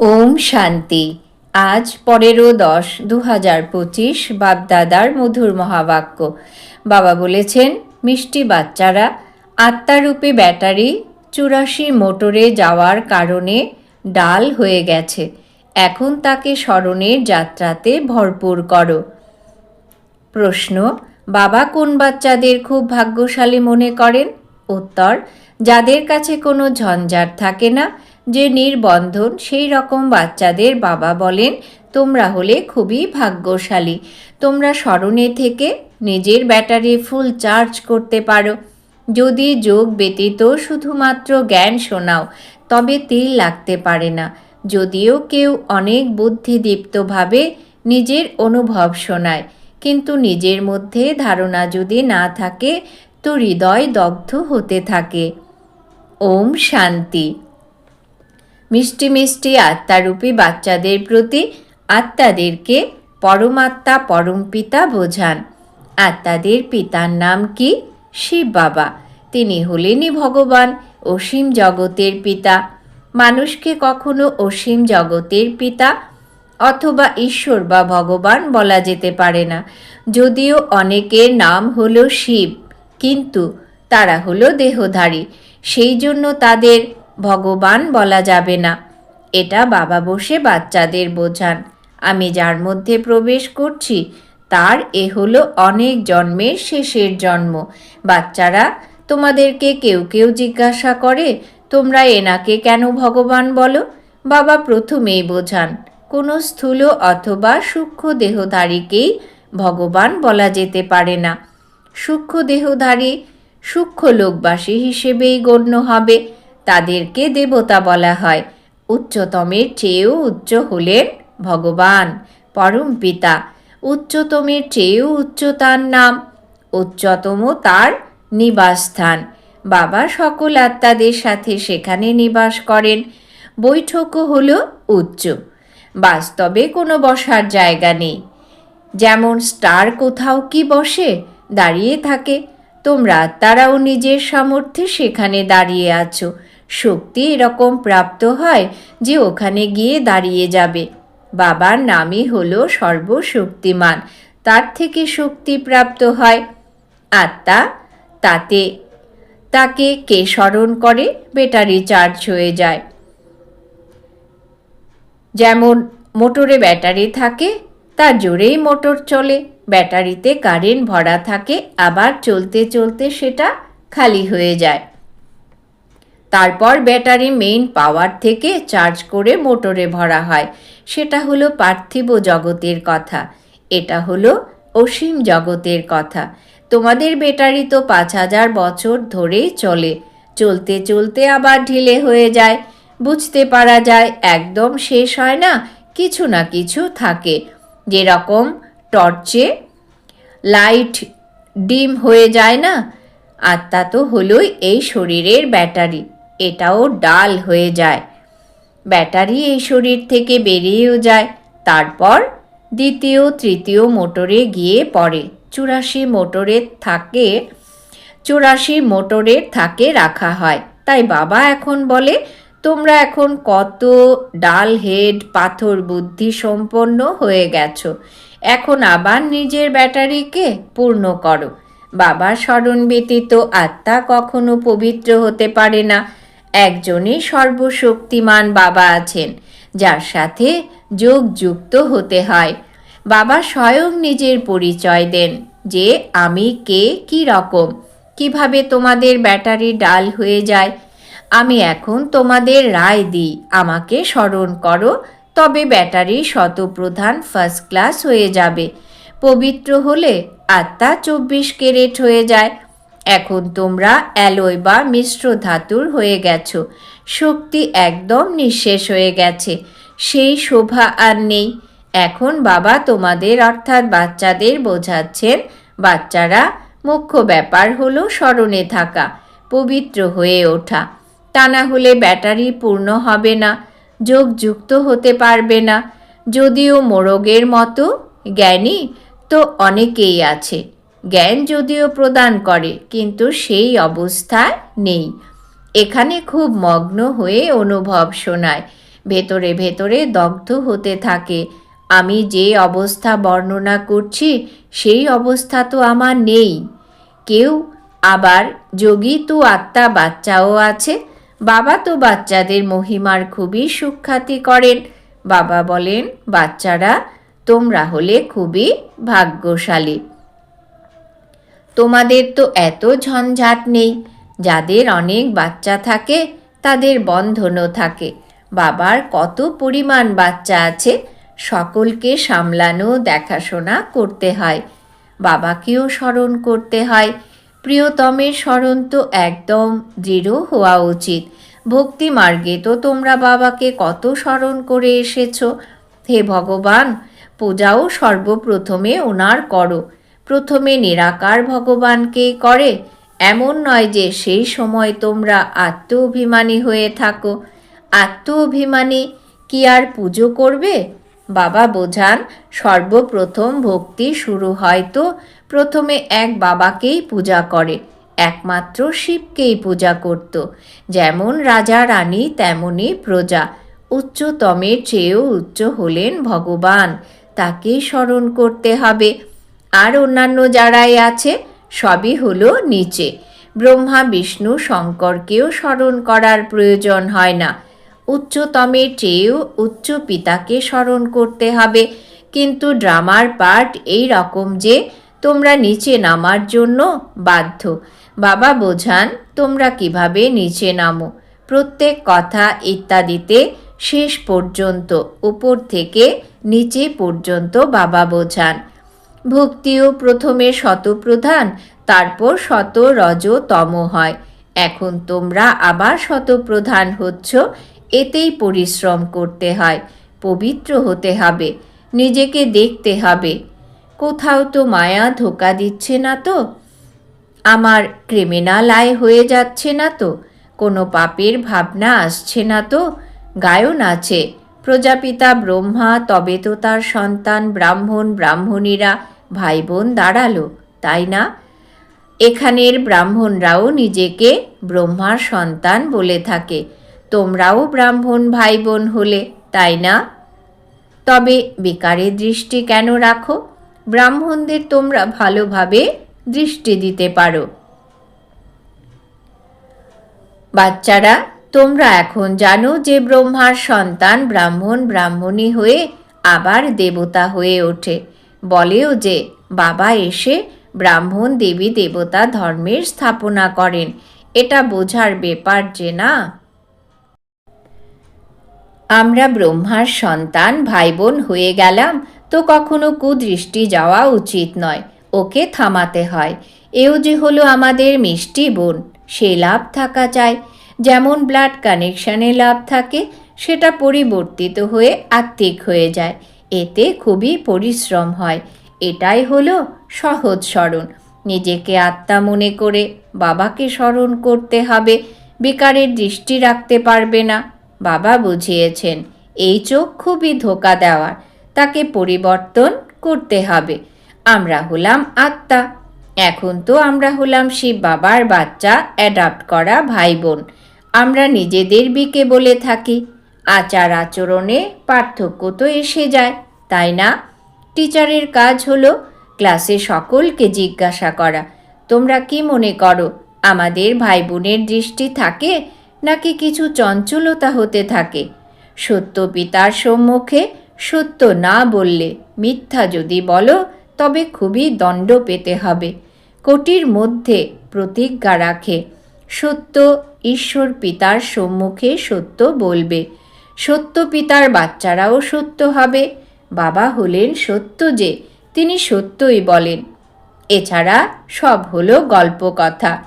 ওম শান্তি। আজ পনেরো দশ দু হাজার পঁচিশ বাপদাদার মধুর মহাবাক্য। বাবা বলেছেন, মিষ্টি বাচ্চারা, আত্মারূপী ব্যাটারি চুরাশি মোটরে যাওয়ার কারণে ডাল হয়ে গেছে। এখন তাকে স্মরণের যাত্রাতে ভরপুর করো। প্রশ্ন, বাবা কোন বাচ্চাদের খুব ভাগ্যশালী মনে করেন? উত্তর, যাদের কাছে কোনো ঝঞ্ঝাট থাকে না যে নির্বন্ধন সেই রকম বাচ্চাদের বাবা বলেন, তোমরা হলে খুবই ভাগ্যশালী। তোমরা স্মরণে থেকে নিজের ব্যাটারি ফুল চার্জ করতে পারো। যদি যোগ ব্যতীত শুধুমাত্র জ্ঞান শোনাও, তবে তিল লাগতে পারে না। যদিও কেউ অনেক বুদ্ধিদীপ্তভাবে নিজের অনুভব শোনায়, কিন্তু নিজের মধ্যে ধারণা যদি না থাকে, তো হৃদয় দগ্ধ হতে থাকে। ওম শান্তি। মিষ্টি মিষ্টি আত্মারূপী বাচ্চাদের প্রতি আত্মাদেরকে পরমাত্মা পরম পিতা বোঝান। আত্মাদের পিতার নাম কি? শিব বাবা। তিনি হলেনই ভগবান, অসীম জগতের পিতা। মানুষকে কখনো অসীম জগতের পিতা অথবা ঈশ্বর বা ভগবান বলা যেতে পারে না। যদিও অনেকের নাম হলো শিব, কিন্তু তারা হলো দেহধারী। সেই জন্য তাদের ভগবান বলা যাবে না। এটা বাবা বসে বাচ্চাদের বোঝান। আমি যার মধ্যে প্রবেশ করছি, তার এ হলো অনেক জন্মের শেষের জন্ম। বাচ্চারা, তোমাদেরকে কেউ কেউ জিজ্ঞাসা করে, তোমরা এনাকে কেন ভগবান বলো? বাবা প্রথমেই বোঝান, কোনো স্থূল অথবা সূক্ষ্ম দেহধারীকেই ভগবান বলা যেতে পারে না। সূক্ষ্ম দেহধারী সূক্ষ্ম লোকবাসী হিসেবেই গণ্য হবে। তাদেরকে দেবতা বলা হয়। উচ্চতমের চেয়েও উচ্চ হলেন ভগবান, পরম পিতা। উচ্চতমের চেয়েও উচ্চ তার নাম। উচ্চতম তার নিবাসস্থান। বাবা সকল আত্মাদের সাথে সেখানে নিবাস করেন। বৈঠকও হল উচ্চ। বাস্তবে কোনো বসার জায়গা নেই। যেমন স্টার কোথাও কি বসে, দাঁড়িয়ে থাকে, তোমরা তারাও নিজের সামর্থ্যে সেখানে দাঁড়িয়ে আছো। শক্তি এরকম প্রাপ্ত হয় যে ওখানে গিয়ে দাঁড়িয়ে যাবে। বাবার নামই হলো সর্বশক্তিমান, তার থেকে শক্তি প্রাপ্ত হয়। আত্মা তাতে, তাকে কে স্মরণ করে? ব্যাটারি চার্জ হয়ে যায়। যেমন মোটরে ব্যাটারি থাকে, তার জোরেই মোটর চলে। ব্যাটারিতে কারেন্ট ভরা থাকে, আবার চলতে চলতে সেটা খালি হয়ে যায়। তারপর ব্যাটারি মেইন পাওয়ার থেকে চার্জ করে মোটরে ভরা হয়। সেটা হলো পার্থিব জগতের কথা। এটা হলো অসীম জগতের কথা। তোমাদের ব্যাটারি তো পাঁচ হাজার বছর ধরেই চলে। চলতে চলতে আবার ঢিলে হয়ে যায়। বুঝতে পারা যায় একদম শেষ হয় না, কিছু না কিছু থাকে। যেরকম টর্চে লাইট ডিম হয়ে যায় না? আত্মা তো হলোই এই শরীরের ব্যাটারি। এটাও ডাল হয়ে যায়। ব্যাটারি এই শরীর থেকে বেরিয়েও যায়। তারপর দ্বিতীয়, তৃতীয় মোটরে গিয়ে পড়ে। চুরাশি মোটরে থাকে, চুরাশি মোটরের থাকে রাখা হয়। তাই বাবা এখন বলে, তোমরা এখন কত ডাল হেড, পাথর বুদ্ধি সম্পন্ন হয়ে গেছো। এখন আবার নিজের ব্যাটারিকে পূর্ণ করো। বাবার স্মরণ ব্যতীত আত্মা কখনো পবিত্র হতে পারে না। একজনই সর্বশক্তিমান বাবা আছেন, যার সাথে যোগ যুক্ত হতে হয়। বাবা স্বয়ং নিজের পরিচয় দেন যে, আমি কে? কি রকম? কীভাবে তোমাদের ব্যাটারি ডাল হয়ে যায়? আমি এখন তোমাদের রায় দিই, আমাকে স্মরণ করো, তবে ব্যাটারি শতপ্রধান ফার্স্ট ক্লাস হয়ে যাবে। পবিত্র হলে আত্মা চব্বিশ কেরেট হয়ে যায়। এখন তোমরা অ্যালয় বা মিশ্র ধাতুর হয়ে গেছো। শক্তি একদম নিঃশেষ হয়ে গেছে। সেই শোভা আর নেই। এখন বাবা তোমাদের অর্থাৎ বাচ্চাদের বোঝাচ্ছেন, বাচ্চারা মুখ্য ব্যাপার হলো স্মরণে থাকা, পবিত্র হয়ে ওঠা। তা না হলে ব্যাটারি পূর্ণ হবে না যোগ যুক্ত হতে পারবে না। যদিও মোরগের মতো জ্ঞানী তো অনেকেই আছে। জ্ঞান যদিও প্রদান করে, কিন্তু সেই অবস্থায় নেই। এখানে খুব মগ্ন হয়ে অনুভব শোনায়, ভেতরে ভেতরে দগ্ধ হতে থাকে। আমি যে অবস্থা বর্ণনা করছি, সেই অবস্থা তো আমার নেই। কেউ আবার যোগী তু আত্মা বাচ্চাও আছে, বাবা তো বাচ্চাদের মহিমার খুবই সুখ্যাতি করেন। বাবা বলেন, বাচ্চারা, তোমরা হলে খুবই ভাগ্যশালী। তোমাদের তো এত ঝঞ্ঝাট নেই। যাদের অনেক বাচ্চা থাকে, তাদের বন্ধনও থাকে। বাবার কত পরিমাণ বাচ্চা আছে, সকলকে সামলানো, দেখাশোনা করতে হয়। বাবাকেও স্মরণ করতে হয়। প্রিয়তমের স্মরণ তো একদম দৃঢ় হওয়া উচিত। ভক্তি মার্গে তো তোমরা বাবাকে কত স্মরণ করে এসেছ। হে ভগবান, পূজাও সর্বপ্রথমে ওনার করো। প্রথমে নিরাকার ভগবানকেই করে, এমন নয় যে সেই সময় তোমরা আত্ম অভিমানী হয়ে থাকো। আত্ম অভিমানী কি আর পুজো করবে? বাবা বোঝান, সর্বপ্রথম ভক্তি শুরু হয় তো প্রথমে এক বাবাকেই পূজা করে, একমাত্র শিবকেই পূজা করত। যেমন রাজা রানী তেমনই প্রজা। উচ্চতমের চেয়েও উচ্চ হলেন ভগবান। তাকেই স্মরণ করতে হবে। আর অন্যান্য যারাই আছে, সবই হলো নিচে। ব্রহ্মা, বিষ্ণু, শঙ্করকেও স্মরণ করার প্রয়োজন হয় না। উচ্চতমের চেয়েও উচ্চ পিতাকে স্মরণ করতে হবে। কিন্তু ড্রামার পার্ট এই রকম যে, তোমরা নিচে নামার জন্য বাধ্য। বাবা বোঝান, তোমরা কীভাবে নিচে নামো? প্রত্যেক কথা ইত্যাদিতে শেষ পর্যন্ত, উপর থেকে নিচে পর্যন্ত বাবা বোঝান। ভক্তিও প্রথমে শতপ্রধান, তারপর শত রজ তম হয়। এখন তোমরা আবার শতপ্রধান হচ্ছ, এতেই পরিশ্রম করতে হয়, পবিত্র হতে হবে, নিজেকে দেখতে হবে। কোথাও তো মায়া ধোকা দিচ্ছে না তো? আমার ক্রিমিনাল আয় হয়ে যাচ্ছে না তো? কোনো পাপের ভাবনা আসছে না তো? গায়ন আছে, প্রজাপিতা ব্রহ্মা, তবে তো তার সন্তান ব্রাহ্মণ, ব্রাহ্মণীরা ভাই বোন দাঁড়াল, তাই না? এখানের ব্রাহ্মণরাও নিজেকে ব্রহ্মার সন্তান বলে থাকে। তোমরাও ব্রাহ্মণ ভাই বোন হলে, তাই না? তবে বেকারের দৃষ্টি কেন রাখো? ব্রাহ্মণদের তোমরা ভালোভাবে দৃষ্টি দিতে পারো। বাচ্চারা, তোমরা এখন জানো যে ব্রহ্মার সন্তান ব্রাহ্মণ ব্রাহ্মণী হয়ে আবার দেবতা হয়ে ওঠে। বলেও যে, বাবা এসে ব্রাহ্মণ দেবী দেবতা ধর্মের স্থাপনা করেন। এটা বোঝার ব্যাপার যে না। আমরা ব্রহ্মার সন্তান ভাই বোন হয়ে গেলাম, তো কখনো কুদৃষ্টি যাওয়া উচিত নয়। ওকে থামাতে হয়। এও যে হলো আমাদের মিষ্টি বোন, সে লাভ থাকা চাই। যেমন ব্লাড কানেকশানে লাভ থাকে, সেটা পরিবর্তিত হয়ে আত্মিক হয়ে যায়। এতে খুবই পরিশ্রম হয়। এটাই হলো সহজ স্মরণ। নিজেকে আত্মা মনে করে বাবাকে স্মরণ করতে হবে। বেকারের দৃষ্টি রাখতে পারবে না। বাবা বুঝিয়েছেন, এই চোখ খুবই ধোকা দেওয়ার। তাকে পরিবর্তন করতে হবে। আমরা হলাম আত্মা। এখন তো আমরা হলাম শিব বাবার বাচ্চা অ্যাডাপ্ট করা ভাই বোন আমরা নিজেদের বিকে বলে থাকি। আচার আচরণে পার্থক্য তো এসে যায়। তাই না? টিচারের কাজ হলো ক্লাসে সকলকে জিজ্ঞাসা করা। তোমরা কি মনে করো, আমাদের ভাই বোনের দৃষ্টি থাকে নাকি কিছু চঞ্চলতা হতে থাকে? সত্য পিতার সম্মুখে সত্য না বললে মিথ্যা যদি বলো, তবে খুবই দণ্ড পেতে হবে। কোটির মধ্যে প্রতিজ্ঞা রাখে, সত্য ঈশ্বর পিতার সম্মুখে সত্য বলবে। সত্য পিতার বাচ্চারাও সত্য হবে। বাবা হলেন সত্য যে, তিনি সত্যই বলেন। এছাড়া সব হলো গল্প কথা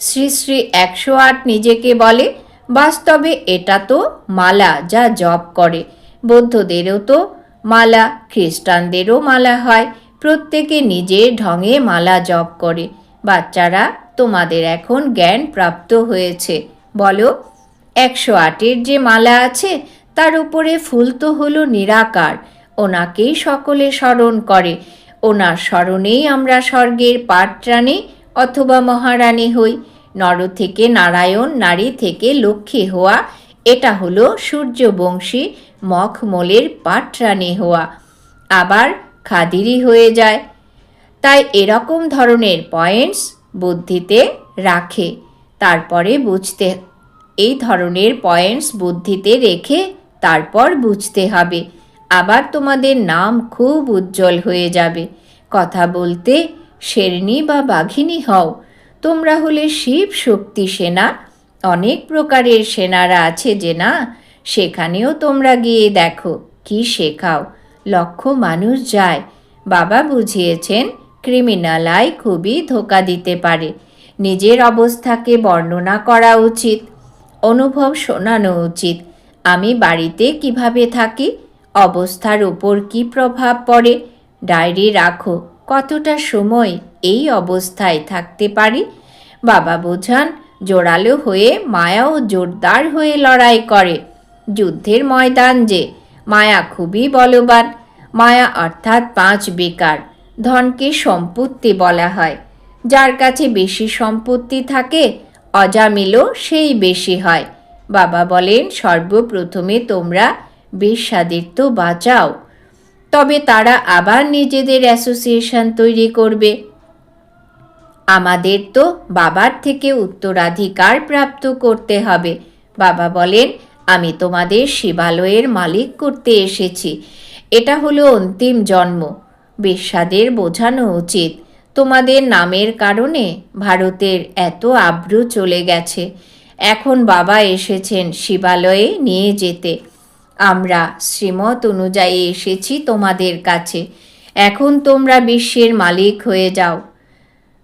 শ্রী শ্রী একশো আট নিজেকে বলে, বাস্তবে এটা তো মালা যা জপ করে। বৌদ্ধদেরও তো মালা, খ্রিস্টানদেরও মালা হয়। প্রত্যেকে নিজের ঢঙে মালা জপ করে। বাচ্চারা, তোমাদের এখন জ্ঞান প্রাপ্ত হয়েছে। বলো, একশো আটের যে মালা আছে তার উপরে ফুল তো হলো নিরাকার, ওনাকেই সকলে স্মরণ করে। ওনার স্মরণেই আমরা স্বর্গের পাটরানী অথবা মহারানী হই। নর থেকে নারায়ণ, নারী থেকে লক্ষ্মী হওয়া, এটা হলো সূর্যবংশী মখমলের পাটরানি হওয়া। আবার খাদিরি হয়ে যায়। তাই এরকম ধরনের পয়েন্টস বুদ্ধিতে রাখে। তারপরে বুঝতে, এই ধরনের পয়েন্টস বুদ্ধিতে রেখে তারপর বুঝতে হবে। আবার তোমাদের নাম খুব উজ্জ্বল হয়ে যাবে। কথা বলতে শেরনি বা বাঘিনী হও। তোমরা হলে শিব শক্তি সেনা। অনেক প্রকারের সেনারা আছে যে না, সেখানেও তোমরা গিয়ে দেখো, কি শেখাও। লক্ষ মানুষ যায়। বাবা বুঝিয়েছেন, ক্রিমিনাল আই খুবই ধোকা দিতে পারে। নিজের অবস্থাকে বর্ণনা করা উচিত। অনুভব শোনানো উচিত। আমি বাড়িতে কীভাবে থাকি? অবস্থার উপর কি প্রভাব পড়ে? ডায়েরি রাখো, কতটা সময় এই অবস্থায় থাকতে পারি? বাবা বোঝান, জোরালো হয়ে মায়াও জোরদার হয়ে লড়াই করে। যুদ্ধের ময়দান যে, মায়া খুবই বলবান। মায়া অর্থাৎ পাঁচ বেকার, ধনকে সম্পত্তি বলা হয়। যার কাছে বেশি সম্পত্তি থাকে, অজামিলও সেই বেশি হয়। বাবা বলেন, সর্বপ্রথমে তোমরা বেশ্যাদের তো বাঁচাও, তবে তারা আবার নিজেদের অ্যাসোসিয়েশন তৈরি করবে। আমাদের তো বাবার থেকে উত্তরাধিকার প্রাপ্ত করতে হবে। বাবা বলেন, আমি তোমাদের শিবালয়ের মালিক করতে এসেছি। এটা হলো অন্তিম জন্ম। বেশ্যাদের বোঝানো উচিত। তোমাদের নামের কারণে ভারতের এত আব্রু চলে গেছে। এখন বাবা এসেছেন শিবালয়ে নিয়ে যেতে। আমরা শ্রীমত অনুযায়ী এসেছি তোমাদের কাছে। এখন তোমরা বিশ্বের মালিক হয়ে যাও।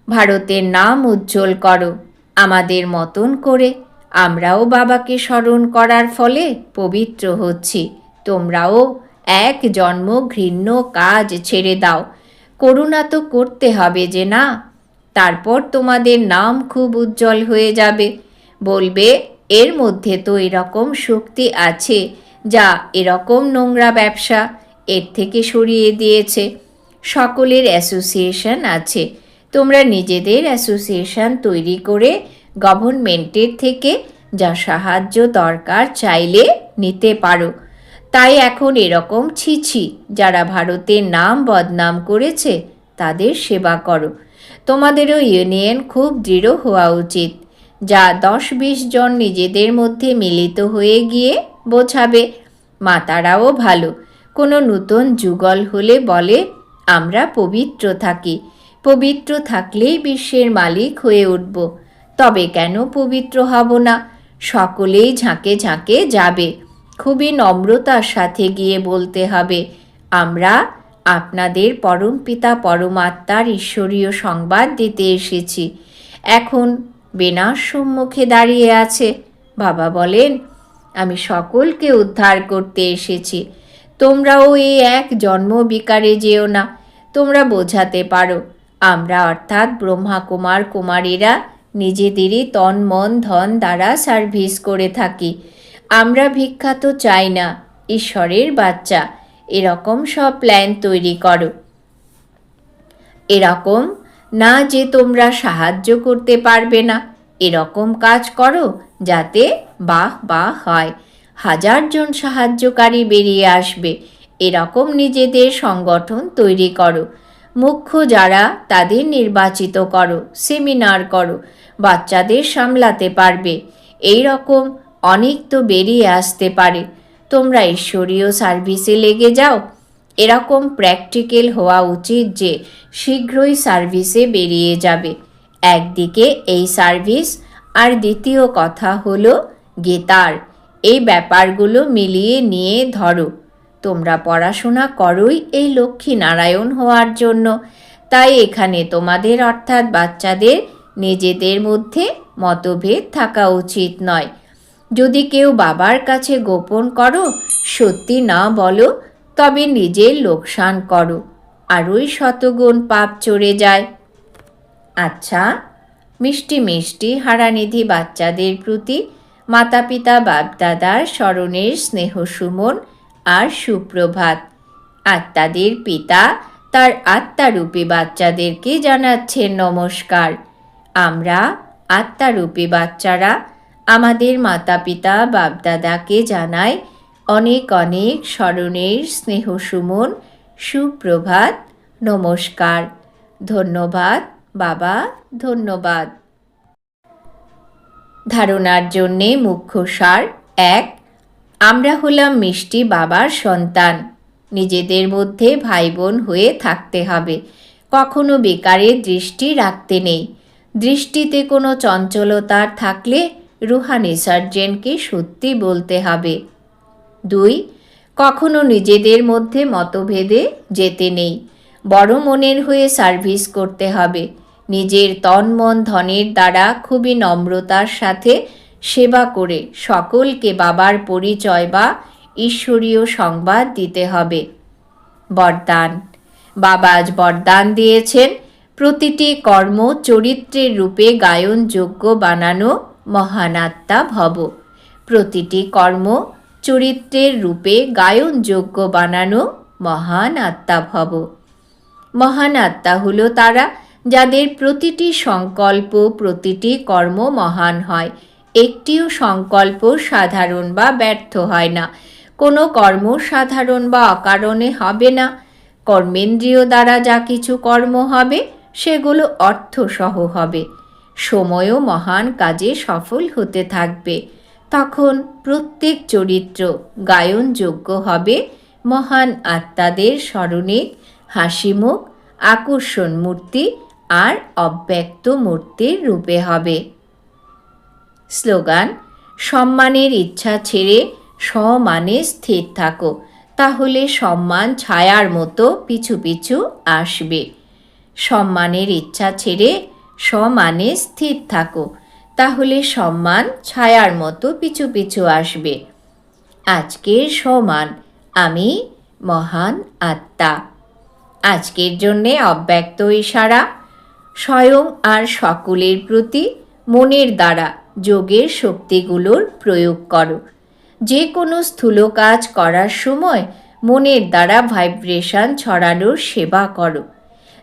ভারতের নাম উজ্জ্বল করো। আমাদের মতন করে আমরাও বাবাকে স্মরণ করার ফলে পবিত্র হচ্ছি। তোমরাও এক জন্ম ঘৃণ্য কাজ ছেড়ে দাও। করুণা তো করতে হবে যে না, তারপর তোমাদের নাম খুব উজ্জ্বল হয়ে যাবে। বলবে, এর মধ্যে তো এরকম শক্তি আছে যা এরকম নোংরা ব্যবসা এর থেকে সরিয়ে দিয়েছে। সকলের অ্যাসোসিয়েশন আছে। তোমরা নিজেদের অ্যাসোসিয়েশন তৈরি করে গভর্নমেন্টের থেকে যা সাহায্য দরকার চাইলে নিতে পারো। তাই এখন এরকম ছিছি, যারা ভারতের নাম বদনাম করেছে, তাদের সেবা করো। তোমাদেরও ইউনিয়ন খুব দৃঢ় হওয়া উচিত। যা দশ বিশ জন নিজেদের মধ্যে মিলিত হয়ে গিয়ে বোঝাবে, মাতারাও ভালো। কোনো নূতন যুগল হলে বলে, আমরা পবিত্র থাকি। পবিত্র থাকলেই বিশ্বের মালিক হয়ে উঠব। তবে কেন পবিত্র হব না? সকলেই ঝাঁকে ঝাঁকে যাবে। খুবই নম্রতার সাথে গিয়ে বলতে হবে, আমরা আপনাদের পরম পিতা, পরমাত্মার ঈশ্বরীয় সংবাদ দিতে এসেছি। এখন বেনার সম্মুখে দাঁড়িয়ে আছে। বাবা বলেন, আমি সকলকে উদ্ধার করতে এসেছি। তোমরাও এই এক জন্ম বিকারে যেও না। তোমরা বোঝাতে পারো, আমরা অর্থাৎ ব্রহ্মা কুমার কুমারীরা নিজেদেরই তন, মন, ধন দ্বারা সার্ভিস করে থাকি। আমরা ভিক্ষা তো চাই না, ঈশ্বরের বাচ্চা। এরকম সব প্ল্যান তৈরি করো। এরকম না যে তোমরা সাহায্য করতে পারবে না। এরকম কাজ করো যাতে বাহ বাহ হয়। হাজারজন সাহায্যকারী বেরিয়ে আসবে। এরকম নিজেদের সংগঠন তৈরি করো। মুখ্য যারা তাদের নির্বাচিত করো, সেমিনার করো, বাচ্চাদের সামলাতে পারবে। এই রকম অনেক তো বেরিয়ে আসতে পারে। তোমরা ঈশ্বরীয় সার্ভিসে লেগে যাও। এরকম প্র্যাকটিক্যাল হওয়া উচিত যে শীঘ্রই সার্ভিসে বেরিয়ে যাবে। একদিকে এই সার্ভিস আর দ্বিতীয় কথা হলো গেতার। এই ব্যাপারগুলো মিলিয়ে নিয়ে ধরো। তোমরা পড়াশোনা করোই এই লক্ষ্মী নারায়ণ হওয়ার জন্য। তাই এখানে তোমাদের অর্থাৎ বাচ্চাদের নিজেদের মধ্যে মতভেদ থাকা উচিত নয়। যদি কেউ বাবার কাছে গোপন করো, সত্যি না বলো তবে নিজের লোকসান করো, আরই শতগুণ পাপ চড়ে যায়। আচ্ছা মিষ্টি মিষ্টি হারানিধি বাচ্চাদের প্রতি মাতা পিতা বাপদাদার স্মরণের স্নেহ সুমন আর সুপ্রভাত। আত্মাদের পিতা তার আত্মারূপী বাচ্চাদেরকে জানাচ্ছেন নমস্কার। আমরা আত্মারূপী বাচ্চারা আমাদের মাতা পিতা বাপদাদাকে জানাই অনেক অনেক স্মরণের স্নেহ সুমন, সুপ্রভাত, নমস্কার। ধন্যবাদ, বাবা, ধন্যবাদ। ধারণার জন্যে মুখ্য সার এক, আমরা হলাম মিষ্টি বাবার সন্তান। নিজেদের মধ্যে ভাই বোন হয়ে থাকতে হবে। কখনো বেকারের দৃষ্টি রাখতে নেই। দৃষ্টিতে কোনো চঞ্চলতার থাকলে রুহানি সার্জেনকে সত্যি বলতে হবে। দুই, কখনো নিজেদের মধ্যে মতভেদে যেতে নেই। বড় মনের হয়ে সার্ভিস করতে হবে। নিজের তন, মন, ধনের দ্বারা খুবই নম্রতার সাথে সেবা করে সকলকে বাবার পরিচয় বা ঈশ্বরীয় সংবাদ দিতে হবে। বরদান। বাবা আজ বরদান দিয়েছেন। প্রতিটি কর্ম চরিত্রের রূপে গায়নযোগ্য বানানো মহানাত্মা ভব। প্রতিটি কর্ম চরিত্রের রূপে গায়নযোগ্য বানানো মহান আত্মা ভব। মহান আত্মা হলো তারা যাদের প্রতিটি সংকল্প, প্রতিটি কর্ম মহান হয়। একটিও সংকল্প সাধারণ বা ব্যর্থ হয় না। কোনো কর্ম সাধারণ বা অকারণে হবে না। কর্মেন্দ্রীয় দ্বারা যা কিছু কর্ম হবে, সেগুলো অর্থসহ হবে। সময়ও মহান কাজে সফল হতে থাকবে। তখন প্রত্যেক চরিত্র গায়নযোগ্য হবে। মহান আত্মাদের স্মরণে হাসিমুখ, আকর্ষণ মূর্তি আর অব্যক্ত মূর্তির রূপে হবে। স্লোগান, সম্মানের ইচ্ছা ছেড়ে সমানে স্থির থাকো, তাহলে সম্মান ছায়ার মতো পিছু পিছু আসবে। সম্মানের ইচ্ছা ছেড়ে সমানে স্থির থাকো তাহলে সম্মান ছায়ার মতো পিছু পিছু আসবে। আজকের সমান আমি মহান আত্মা। আজকের জন্যে অব্যক্ত ইশারা, স্বয়ং আর সকলের প্রতি মনের দ্বারা যোগের শক্তিগুলোর প্রয়োগ করো। যে কোনো স্থূল কাজ করার সময় মনের দ্বারা ভাইব্রেশন ছড়ানোর সেবা করো।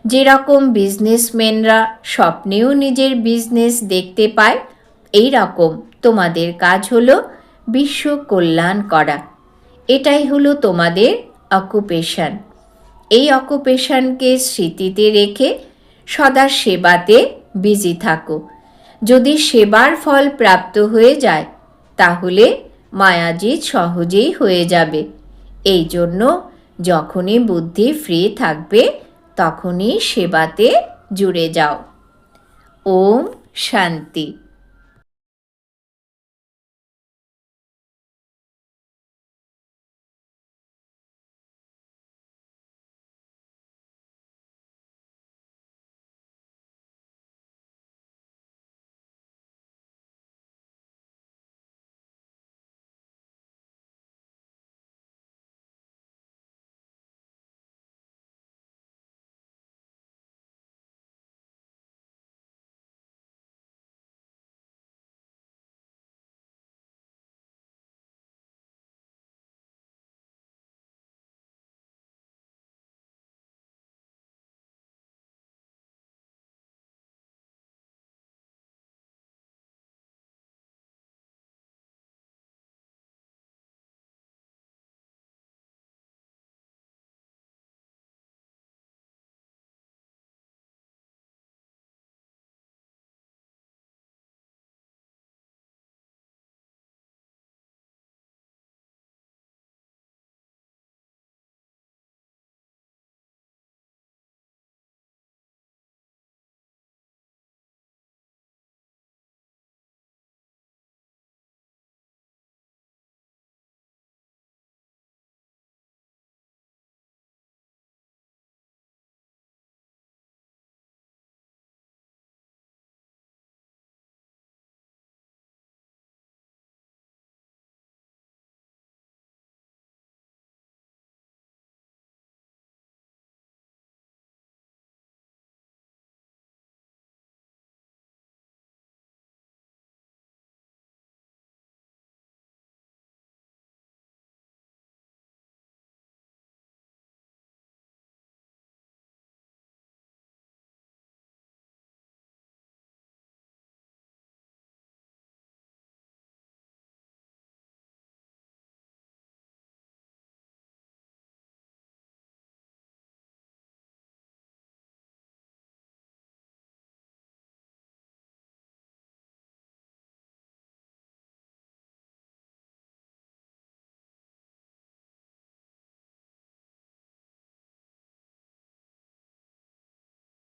যেরকম বিজনেসম্যানরা স্বপ্নেও নিজের বিজনেস দেখতে পায় এই রকম তোমাদের কাজ হলো বিশ্ব কল্যাণ করা। এটাই হলো তোমাদের অকুপেশন। এই অকুপেশনকে স্মৃতিতে রেখে সদা সেবাতে বিজি থাকো। যদি সেবার ফল প্রাপ্ত হয়ে যায়, তাহলে মায়াজিৎ সহজেই হয়ে যাবে। এই জন্য যখনই বুদ্ধি ফ্রি থাকবে, তখনই সেবাতে জুড়ে যাও। ওম শান্তি।